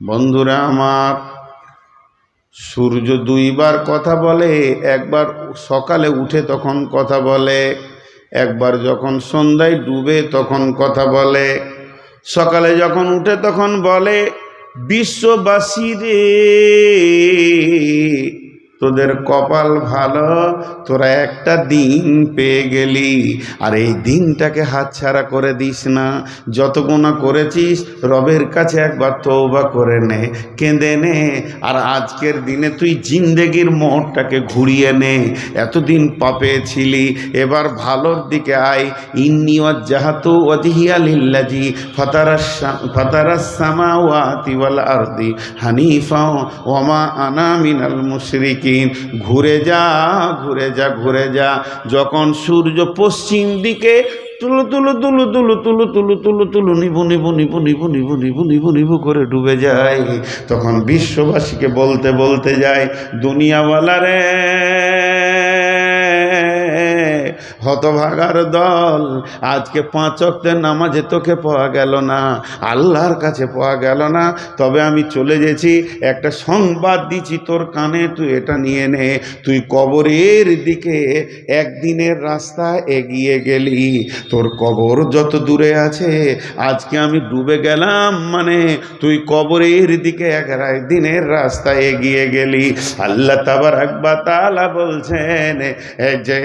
বন্ধুরা আমার সূর্য দুইবার কথা বলে, একবার সকালে উঠে তখন কথা বলে, একবার যখন সন্ধ্যায় ডুবে তখন কথা বলে, সকালে যখন উঠে তখন বলে, বিশ্ববাসী রে তোদের কপাল ভালো, তোরা একটা দিন পেয়ে গেলি। আর এই দিনটাকে হাতছাড়া করে দিস না। যত গুণা করেছিস, রবের কাছে একবার তৌবা করে নে, কেঁদে নে। আর আজকের দিনে তুই জিন্দেগির মোড়টাকে ঘুরিয়ে নে। এতদিন পাপে ছিলি, এবার ভালোর দিকে আয়। ইন্নি ওয়াজ্জাহাতু ওয়াজহিয়া লিল্লাজি ফাতারাস ফাতারাস সামাওয়াতি ওয়াল আরদি হানিফা ওমা আনা মিনাল মুশরিকিন ঘুরে যা ঘুরে যা ঘুরে যা। যখন সূর্য পশ্চিম দিকে তুলু তুলু তুলু তুলু তুলু তুলু তুলু তুলু নিবু নিবু নিবু নিবু নিবু নিবু নিবু নিবু করে ডুবে যায়। তখন বিশ্ববাসীকে বলতে বলতে যায় দুনিয়াওয়ালা রে হতভাগার দল। আজকে পাঁচ অক্টের নামাজে তোকে পাওয়া গেল না, আল্লাহর কাছে পাওয়া গেল না। তবে আমি চলে গেছি, একটা সংবাদ দিচ্ছি তোর কানে, তুই এটা নিয়ে নে। তুই কবরের দিকে একদিনের রাস্তা এগিয়ে গেলি। তোর কবর যত দূরে আছে, আজকে আমি ডুবে গেলাম মানে তুই কবরের দিকে এক দিনের রাস্তা এগিয়ে গেলি। আল্লাহ তাবার একবার তালা বলছেন যে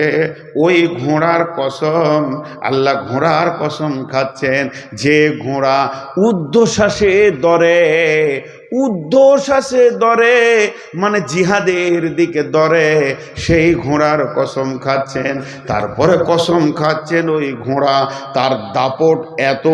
ওই ঘোড়ার কসম আল্লাহ ঘোড়ার কসম খাচ্ছেন যে ঘোড়া ঊর্ধ্বশ্বাসে দরে ঊর্ধ্বশ্বাসে দরে মানে জিহাদের দিকে দরে। সেই ঘোড়ার কসম খাচ্ছেন, তারপরে কসম খাচ্ছেন ওই ঘোড়া। তার দাপট এত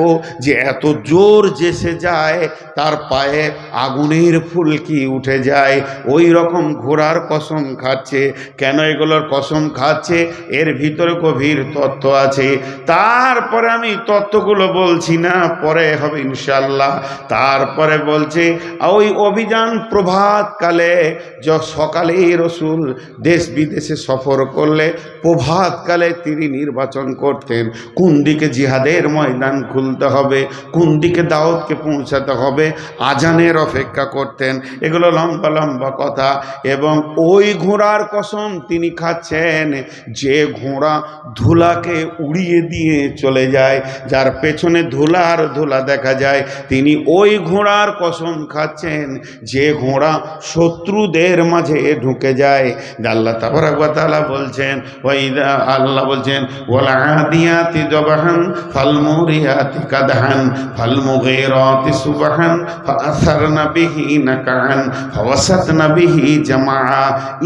যে এত জোর যেসে যায়, তার পায়ে আগুনের ফুলকি উঠে যায়। ওই রকম ঘোড়ার কসম খাচ্ছে। কেন এগুলোর কসম খাচ্ছে? এর ভিতরে গভীর তত্ত্ব আছে। তারপরে আমি তত্ত্বগুলো বলছি না, পরে হবে ইনশাল্লাহ তারপরে বলছে ওই অভিযান প্রভাতকালে, য সকালে রসুল দেশ বিদেশে সফর করলে, প্রভাতকালে তিনি নির্বাচন করতেন। কোন দিকে জিহাদের ময়দান খুলতে হবে, কোন দিকে দাওয়াতকে পৌঁছাতে হবে, আজানের অপেক্ষা করতেন। এগুলো লম্বা লম্বা কথা। এবং ওই ঘোড়ার কসম তিনি খাচ্ছেন, যে ঘোড়া ধুলাকে উড়িয়ে দিয়ে চলে যায়, যার পেছনে ধুলা আর ধুলা দেখা যায়, তিনি ওই ঘোড়ার কসম খাচ্ছেন। যে ঘোড়া শত্রুদের মাঝে ঢুকে যায়। আল্লাহ তাবারাকালা বলছেন ওই আল্লাহ বলছেন ওলা আদিয়াতি জবাহান ফালমুরিয়াতি কাদহান, ফালমুগিরাতি সুবহান, ফাআসারনা বিহি নাকান ফাওয়াসাতনা বিহি জামা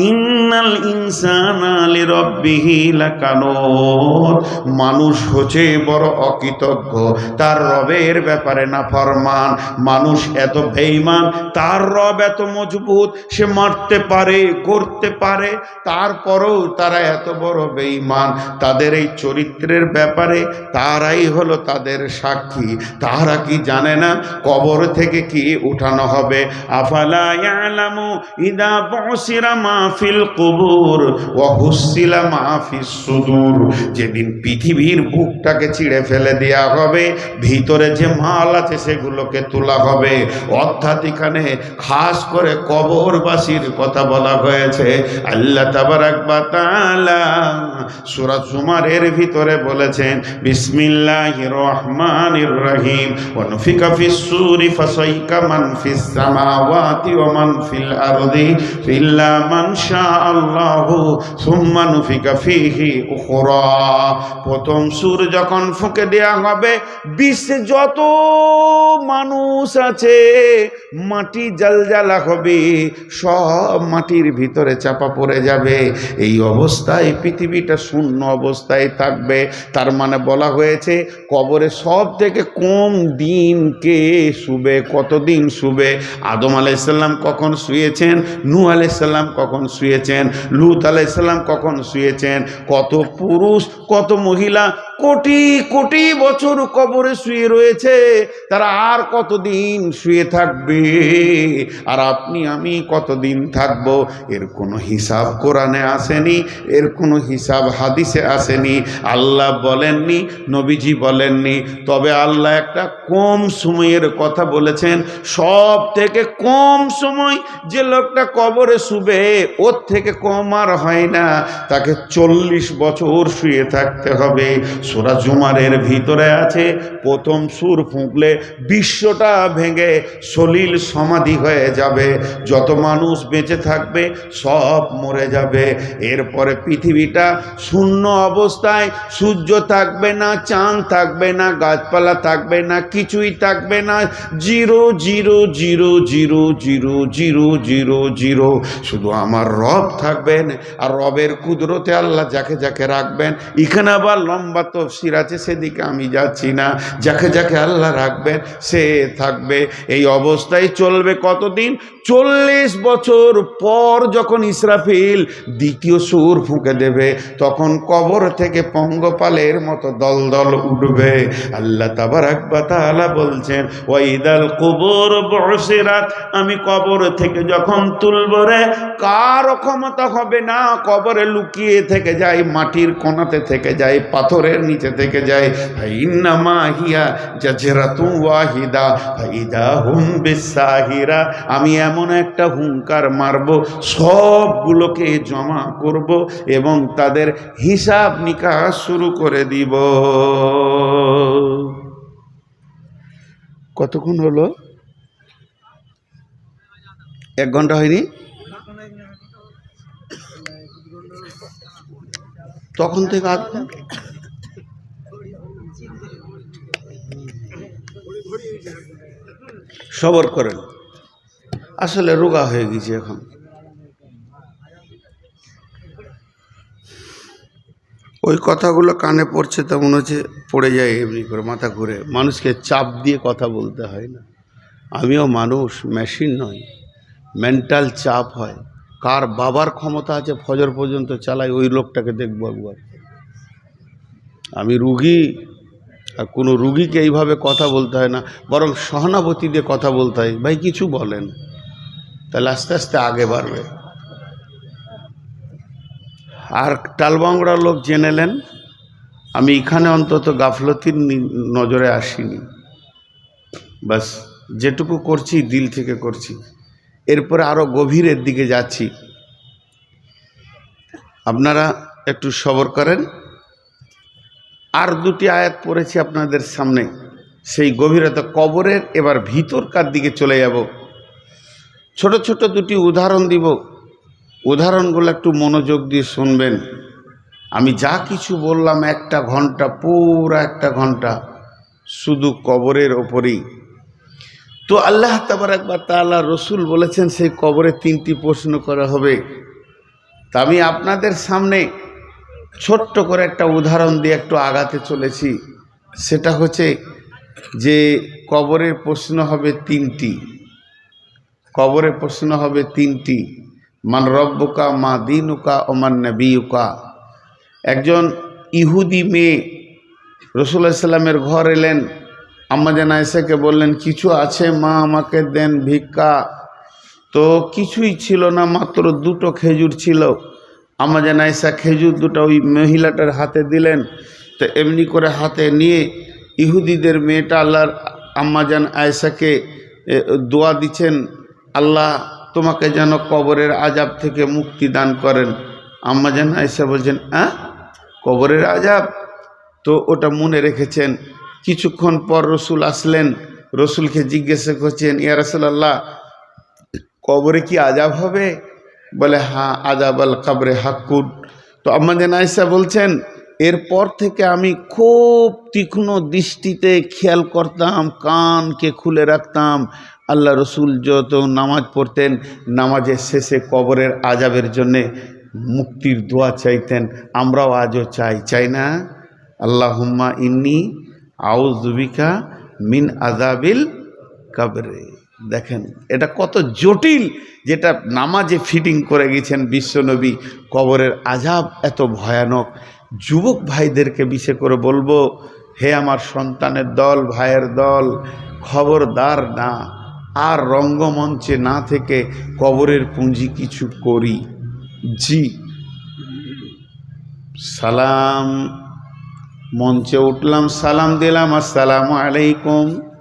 ইন্নাল ইনসানা লিরাব্বিহি লাকানুত মানুষ হচ্ছে বড় অকৃতজ্ঞ। তার রবের ব্যাপারে না ফরমান। মানুষ এত বেঈমান, তার রব এত মজবুত, সে মারতে পারে করতে পারে, তারপরেও তারা এত বড় বেঈমান। তাদের এই চরিত্রের ব্যাপারে তারাই হলো তাদের সাক্ষী। তারা কি জানে না কবর থেকে কি উঠানো হবে? আফালা ইয়ালামু মাহফিল কুবুর, ওয়া হুসিলা মাহফিস সুদূর। যেদিন পৃথিবীর বুকটাকে চিড়ে ফেলে দেওয়া হবে, ভিতরে যে মাল আছে সেগুলোকে তোলা হবে। অর্থাৎ এখানে খাস করে কবরবাসীর কথা বলা হয়েছে। আল্লাহ তাবারাক বা তাআলা সূরা জুমারের ভিতরে বলেছেন, বিসমিল্লাহির রহমানির রহিম, ওয়া নুফিকা মান ফিহি উখরা। প্রথম সুর যখন ফুঁকে দেয়া হবে বিশ্বে যত মানুষ আছে, মাটি জালজালা হবে, সব মাটির ভিতরে চাপা পড়ে যাবে। এই অবস্থায় পৃথিবীটা শূন্য অবস্থায় থাকবে। তার মানে বলা হয়েছে, কবরে সব থেকে কম দিন কে শুবে, কতদিন শুবে? আদম আলাইসাল্লাম কখন শুয়েছেন? নু আলাইসাল্লাম কখন শুয়েছেন? লুত আলাইসাল্লাম কখন শুয়েছেন? কত পুরুষ, কত মতো মহিলা কোটি কোটি বছর কবরে শুয়ে রয়েছে, তারা আর কতদিন শুয়ে থাকবে? আর আপনি, আমি কতদিন থাকব? এর কোনো হিসাব কোরআনে আসেনি, এর কোনো হিসাব হাদিসে আসেনি। আল্লাহ বলেননি, নবীজি বলেননি। তবে আল্লাহ একটা কম সময়ের কথা বলেছেন। সব থেকে কম সময় যে লোকটা কবরে শুবে, ওর থেকে কম আর হয় না। তাকে চল্লিশ বছর শুয়ে থাকতে হবে। সোরা জুমারের ভিতরে আছে। প্রথম সুর ফুঁকলে বিশ্বটা ভেঙে সলিল সমাধি হয়ে যাবে। যত মানুষ বেঁচে থাকবে, সব মরে যাবে। এরপরে পৃথিবীটা শূন্য অবস্থায়, সূর্য থাকবে না, চাঁদ থাকবে না, গাছপালা থাকবে না, কিছুই থাকবে না। Zero zero zero zero zero zero zero zero. শুধু আমার রব থাকবেন আর রবের কুদরতে আল্লাহ যাকে যাকে রাখবেন। এখানে আবার লম্বা তফসির আছে, সেদিকে আমি যাচ্ছি না। যাকে যাকে আল্লাহ রাখবেন, সে থাকবে। এই অবস্থায় চলবে কতদিন? চল্লিশ বছর পর যখন ইসরাফিল দ্বিতীয় সুর ফুঁকে দেবে, তখন কবর থেকে পঙ্গপালের মতো দল দল উঠবে। আল্লাহ তাবার একবার তাহলে বলছেন, ওয়াইদাল কবর বসেরাত আমি কবর থেকে যখন তুলব রে কারও ক্ষমতা হবে না? কবরে লুকিয়ে থেকে যায়, মাটির কোনাতে থেকে যায়, পাথরের নিচে থেকে যায়। আমি এমন একটা হুঙ্কার মারব, সবগুলোকে জমা করব এবং তাদের হিসাব নিকাশ শুরু করে দিব। কতক্ষণ হলো? এক ঘণ্টা হয়নি? তখন থেকে আধ ঘণ্টা। সবর করেন। আসলে রোগা হয়ে গেছে এখন। ওই কথাগুলো কানে পড়ছে তো মনে হচ্ছে পড়ে যায় এমনি করে মাথা ঘুরে। মানুষকে চাপ দিয়ে কথা বলতে হয় না। আমিও মানুষ মেশিন নয় মেন্টাল চাপ হয়। কার বাবার ক্ষমতা আছে, ফজর পর্যন্ত চালাই, ওই লোকটাকে দেখব একবার। আমি রুগী আর কোনো রুগীকে এইভাবে কথা বলতে হয় না, বরং সহানুভূতি দিয়ে কথা বলতে হয়। ভাই, কিছু বলেন। তাহলে আস্তে আস্তে আগে বাড়বে। আর টালবাংড়া লোক জেনেলেন আমি এখানে অন্তত গাফলতির নজরে আসিনি। বাস, যেটুকু করছি, দিল থেকে করছি। এরপরে আরও গভীরের দিকে যাচ্ছি। আপনারা একটু সবর করেন। আর দুটি আয়াত পড়েছি আপনাদের সামনে। সেই গভীরতা কবরের, এবার ভিতরকার দিকে চলে যাব। ছোট ছোট দুটি উদাহরণ দিব। উদাহরণগুলো একটু মনোযোগ দিয়ে শুনবেন। আমি যা কিছু বললাম একটা ঘণ্টা, পুরো একটা ঘণ্টা শুধু কবরের ওপরেই। তো আল্লাহ তাবার একবার তাল্লাহ রসুল বলেছেন, সেই কবরে তিনটি প্রশ্ন করা হবে। তা আমি আপনাদের সামনে ছোট্ট করে একটা উদাহরণ দিয়ে একটু আগাতে চলেছি। সেটা হচ্ছে যে কবরের প্রশ্ন হবে তিনটি। কবরের প্রশ্ন হবে তিনটি। মান রব্বকা, মা দিনুকা ও মান নবীকা একজন ইহুদি মেয়ে রসুল্লাহ সাল্লামের ঘর এলেন। আম্মাজান আয়সাকে বললেন, কিছু আছে মা, আমাকে দেন ভিক্ষা। তো কিছুই ছিল না, মাত্র দুটো খেজুর ছিল। আমাজান আয়সা খেজুর দুটো ওই মহিলাটার হাতে দিলেন, তো এমনি করে হাতে নিয়ে ইহুদিদের মেয়েটা আল্লাহর আম্মাজান আয়সাকে দোয়া দিচ্ছেন, আল্লাহ তোমাকে যেন কবরের আজাব থেকে মুক্তি দান করেন। আম্মাজান আয়সা বলছেন হ্যাঁ কবরের আজাব তো ওটা মনে রেখেছেন। কিছুক্ষণ পর রসুল আসলেন, রসুলকে জিজ্ঞাসা করছেন, ইয়া রাসূলুল্লাহ, কবরে কি আজাব হবে? বলে, হা আজাব আল কাবরে হাক্কুর তো আমাদের নাইসা বলছেন, এরপর থেকে আমি খুব তীক্ষ্ণ দৃষ্টিতে খেয়াল করতাম, কানকে খুলে রাখতাম। আল্লাহ রসুল যত নামাজ পড়তেন, নামাজের শেষে কবরের আজাবের জন্যে মুক্তির দোয়া চাইতেন। আমরাও আজও চাই চাই না? আল্লাহ হুম্মা ইন্নি আউজুবিকা মিন আজাবিল কাবরে। দেখেন, এটা কত জটিল যেটা নামাজে ফিটিং করে গেছেন বিশ্বনবী কবরের আজাব এত ভয়ানক। যুবক ভাইদেরকে বিশেষ করে বলব, হে আমার সন্তানের দল, ভাইয়ের দল, খবরদার না, আর রঙ্গমঞ্চে না থেকে কবরের পুঁজি কিছু করি। জি। সালাম। মঞ্চে উঠলাম, সালাম দিলাম, আসসালামু আলাইকুম।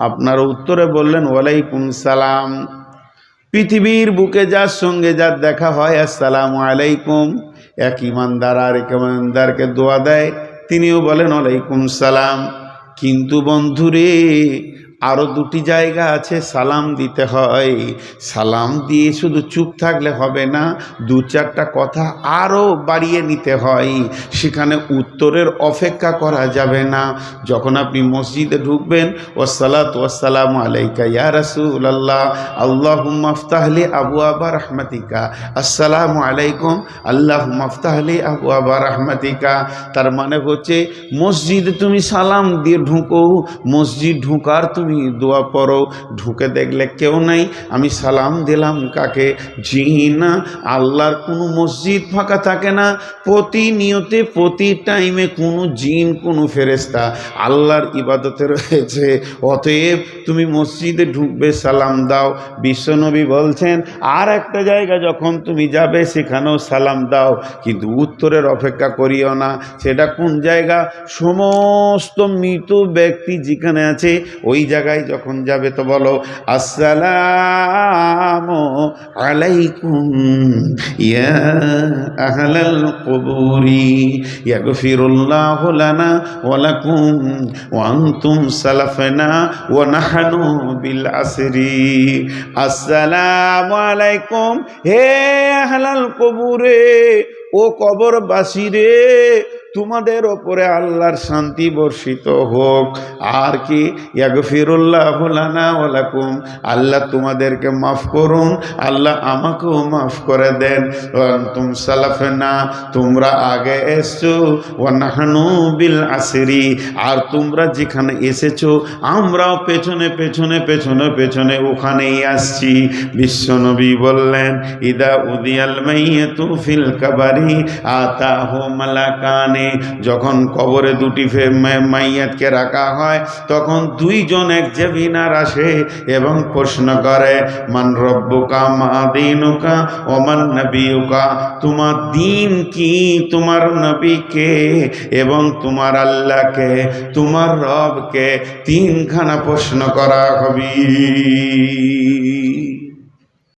আপনার উত্তরে বললেন, ওয়ালাইকুম সালাম। পৃথিবীর বুকে যার সঙ্গে যার দেখা হয়, আসসালামু আলাইকুম। এক ইমানদার আর এক ইমানদারকে দোয়া দেয়। তিনিও বলেন, ওয়ালাইকুম সালাম। কিন্তু বন্ধুরে আরও দুটি জায়গা আছে, সালাম দিতে হয়। সালাম দিয়ে শুধু চুপ থাকলে হবে না, দু চারটা কথা আরও বাড়িয়ে নিতে হয়। সেখানে উত্তরের অপেক্ষা করা যাবে না। যখন আপনি মসজিদে ঢুকবেন ওসালাত ওয়াসালাম আলাইকা ইয়া রাসুল আল্লাহ আল্লাহ মাফতাহলি আবু আবা রহমাতিকা। আসসালামু আলাইকুম আল্লাহ মাফতাহলি আবু আবা রহমাতিকা। তার মানে হচ্ছে, মসজিদে তুমি সালাম দিয়ে ঢুকো, মসজিদ ঢুকার তুমি দোয়া পড়ো, ঢুকে দেখলে কেউ নাই। আমি সালাম দিলাম কাকে? জি না, আল্লাহর কোনো মসজিদ ফাঁকা থাকে না। প্রতিনিয়তে, প্রতি টাইমে কোনো জিন, কোনো ফেরেস্তা আল্লাহর ইবাদতে রয়েছে। অতএব তুমি মসজিদে ঢুকবে, সালাম দাও। বিশ্বনবী বলছেন, আর একটা জায়গা যখন তুমি যাবে, সেখানেও সালাম দাও। কিন্তু উত্তরের অপেক্ষা করিও না। সেটা কোন জায়গা? সমস্ত মৃত ব্যক্তি যেখানে আছে, ওই জায়গায় যখন যাবে তো বলো, আসসালাম আলাইকুম, ইয়া আহলাল লানা ওয়া আনতুম সালাফনা ওয়া নাহনু বিল আসরি। আসসালামু আলাইকুম, হে আহলাল কবুরে, ও কবরবাসী রে তোমাদের ওপরে আল্লাহর শান্তি বর্ষিত হোক। আর কি? ইয়াগফিরুল্লাহ লানা ওয়ালাকুম আল্লাহ তোমাদেরকে মাফ করুন। আল্লাহ আমাকেও মাফ করে দেন। তুম সালাফেনা। তোমরা আগে এসছো। ও নাহানু বিল আসরি। আর তোমরা যেখানে এসেছ, আমরাও পেছনে পেছনে পেছনে পেছনে ওখানেই আসছি। বিশ্বনবী বললেন, ইদা উদিয়াল মাইয়াতু ফিল কাবারি আতাহু মালাকানে যখন কবরে দুটি মাইয়াতকে রাখা হয়, তখন দুইজন এক জেবিনার আসে এবং প্রশ্ন করে, মান রব্বুকা, মা দিনুকা ওমান নবীকা তোমার দিন কি? তোমার নবীকে এবং তোমার আল্লাহকে তোমার রবকে তিনখানা প্রশ্ন করা হবে